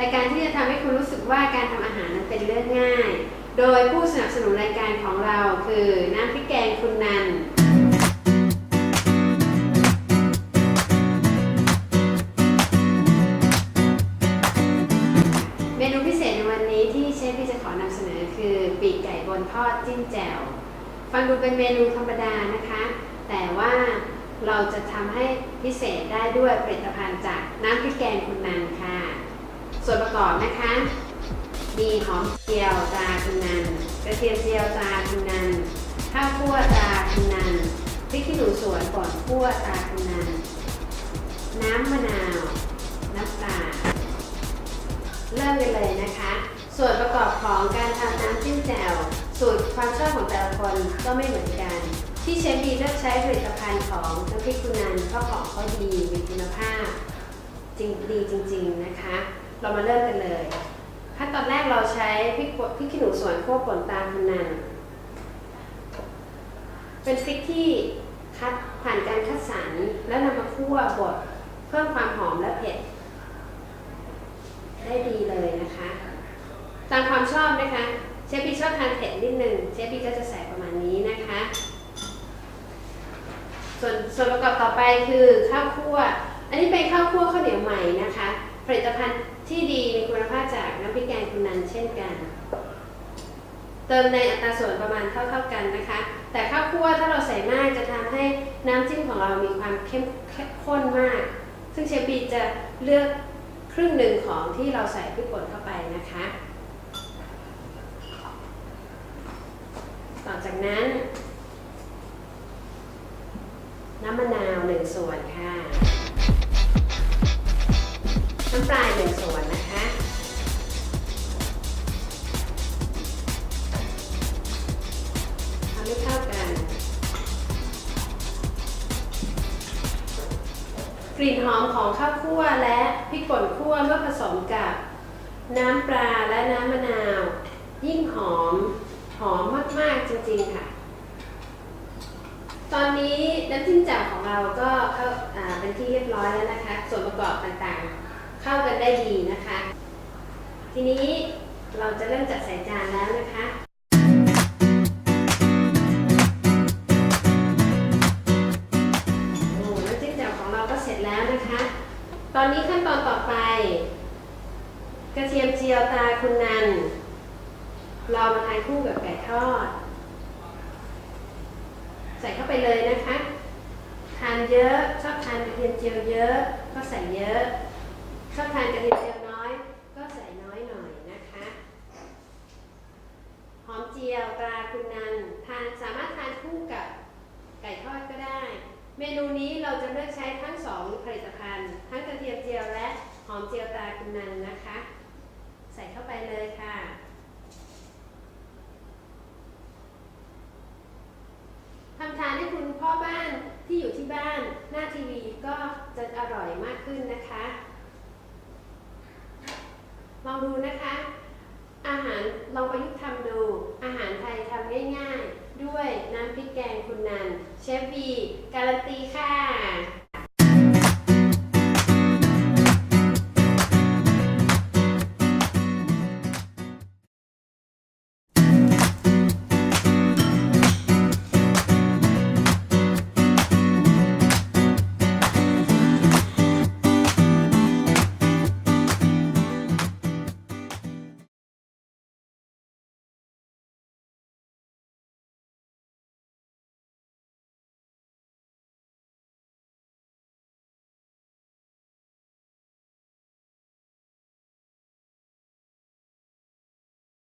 รายการที่จะทำให้คุณรู้สึกว่าการทำอาหารนั้นเป็นเรื่องง่าย โดยผู้สนับสนุนรายการของเราคือน้ำพริกแกงคุณนันเมนูพิเศษในวันนี้ที่เชฟพี่จะขอนำเสนอคือปีกไก่บนทอดจิ้มแจ่ว ฟังดูเป็นเมนูธรรมดานะคะ แต่ว่าเราจะทำให้พิเศษได้ด้วยผลิตภัณฑ์จากน้ำพริกแกงคุณนันค่ะ ส่วนประกอบนะคะ มีหอมเจียวตาคุณนันกระเทียมเจียวตาคุณนันข้าวคั่วตาคุณนันพริกขี้หนูสวนก่อนคั่วตาคุณนันน้ำมะนาว น้ำตาลเริ่มกันเลยนะคะ ส่วนประกอบของการทำน้ำจิ้มแจ่วสูตรความชอบของแต่ละคนก็ไม่เหมือนกัน ที่เชฟบีเลือกใช้ผลิตภัณฑ์ของน้ำพริกคุณนันเพราะของเขาดีมีคุณภาพจริงดีจริง ๆ นะคะ เรามาเริ่มกันเลยขั้นตอนแรกเราใช้พริกพริกขี้หนูสวนคั่วป่นตามคุณนันเป็นพริกที่คัดผ่านการคัดสรรแล้วนำมาคั่วบดเพิ่มความหอมและเผ็ด ได้ดีเลยนะคะ ตามความชอบนะคะ เชฟพี่ชอบทานเผ็ดนิดนึงเชฟพี่ก็จะใส่ประมาณนี้นะคะ ส่วนส่วนประกอบต่อไปคือข้าวคั่ว อันนี้เป็นข้าวคั่วข้าวเหนียวใหม่นะคะ ผลิตภัณฑ์ที่ดีมีคุณภาพจาก น้ำนันเช่นกัน เติมในอัตราส่วนประมาณเท่า ๆกันนะคะ แต่ข้าวคั่วถ้าเราใส่มากจะทำให้น้ำจิ้มของเรามีความเข้มเข้มข้นมาก ซึ่งเชฟบีจะเลือกครึ่งหนึ่งของที่เราใส่พริกป่นเข้าไปนะคะ ต่อจากนั้น น้ำมะนาวหนึ่งส่วนค่ะ น้ำปลา กลิ่นหอมของข้าวคั่วและพริกป่นคั่วเมื่อผสมกับ น้ำปลาและน้ำมะนาว ยิ่งหอมหอมมากๆจริงๆค่ะ ตอนนี้น้ำจิ้มแจ่วของเราก็เข้าอ่าเป็นที่เรียบร้อยแล้วนะคะ ส่วนประกอบต่างๆ เข้ากันได้ดีนะคะ ทีนี้เราจะเริ่มจัดใส่จานแล้วนะคะ ตอนนี้ขั้นตอนต่อไป กระเทียมเจียวตาคุณนัน เรามาทานคู่กับไก่ทอด ใส่เข้าไปเลยนะคะ ทานเยอะชอบทานกระเทียมเจียวเยอะ ก็ใส่เยอะ ชอบทานกระเทียมเจียวน้อย ก็ใส่น้อยหน่อยนะคะหอมเจียวตาคุณนันทานสามารถทานคู่กับไก่ทอดก็ได้ เมนูนี้เราจะเลือกใช้ทั้งสองผลิตภัณฑ์ ทั้งกระเทียมเจียวและหอมเจียวตราคุณนันนะคะ ใส่เข้าไปเลยค่ะ ทำทานให้คุณพ่อบ้านที่อยู่ที่บ้านหน้าทีวีก็จะอร่อยมากขึ้นนะคะ ลองดูนะคะ อาหารลองประยุกต์ทำดู อาหารไทยทำง่ายๆ ด้วย น้ำพริกแกงคุณนันเชฟบีการันตีค่ะ